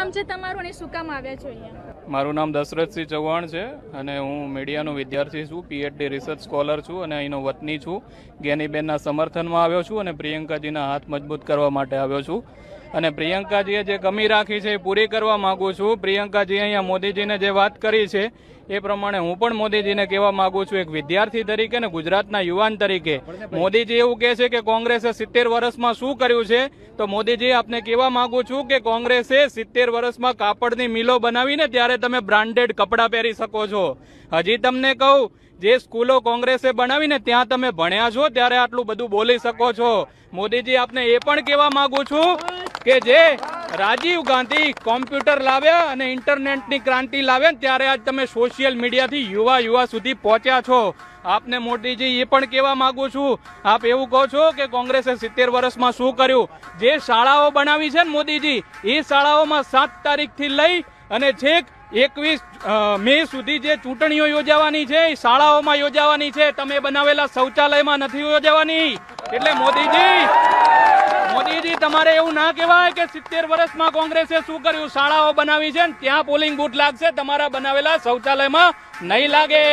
નામ છે તમારું અને શું કામ આવ્યા છો અહીંયા? મારું નામ દશરથસિંહ ચૌહાણ છે અને હું મીડિયાનો વિદ્યાર્થી છું પીએચડી રિસર્ચ સ્કોલર છું અને અહીંનો વતની છું. જ્ઞાનીબેનના સમર્થનમાં આવ્યો છું અને પ્રિયંકાજીના હાથ મજબૂત કરવા માટે આવ્યો છું. અને પ્રિયંકાજીએ જે કમી રાખી છે એ પૂરી કરવા માગું છું. પ્રિયંકાજી અહીંયા મોદીજીને જે વાત કરી છે, એ પ્રમાણે હું પણ મોદીજીને કહેવા માગું છું. એક વિદ્યાર્થી તરીકે ને ગુજરાતના યુવાન તરીકે. મોદીજી એવું કહે છે કે કોંગ્રેસે સિત્તેર વર્ષમાં શું કર્યું છે? તો મોદીજી, આપને કહેવા માગું છું કે કોંગ્રેસે સિત્તેર વર્ષમાં કાપડની મિલો બનાવીને ત્યારે તમે બ્રાન્ડેડ કપડાં પહેરી શકો છો. હજી તમને કહું, જે સ્કૂલો કોંગ્રેસે બનાવીને ત્યાં તમે ભણ્યા છો, ત્યારે આટલું બધું બોલી શકો છો. મોદીજી, આપને એ પણ કહેવા માંગુ છું કે જે રાજીવ ગાંધી કોમ્પ્યુટર લાવ્યા અને ઇન્ટરનેટની ક્રાંતિ લાવ્યા ત્યારે આજ તમે સોશિયલ મીડિયાથી યુવા યુવા સુધી પહોંચ્યા છો. આપને મોદીજી એ પણ કહેવા માંગુ છું. આપ એવું કહો છો કે કોંગ્રેસે સિત્તેર વર્ષમાં શું કર્યું? જે શાળાઓ બનાવી છે ને મોદીજી, એ શાળાઓમાં સાત તારીખથી લઈ અને છેક એકવીસ મે સુધી જે ચૂંટણીઓ યોજાવાની છે, એ શાળાઓમાં યોજાવાની છે. તમે બનાવેલા શૌચાલયમાં નથી યોજાવાની. એટલે મોદીજી તમારે એવું ના કહેવાય કે સિત્તેર વર્ષમાં કોંગ્રેસે શું કર્યું? શાળાઓ બનાવી છે ત્યાં પોલિંગ બુથ લાગશે, તમારા બનાવેલા શૌચાલયમાં નહીં લાગે.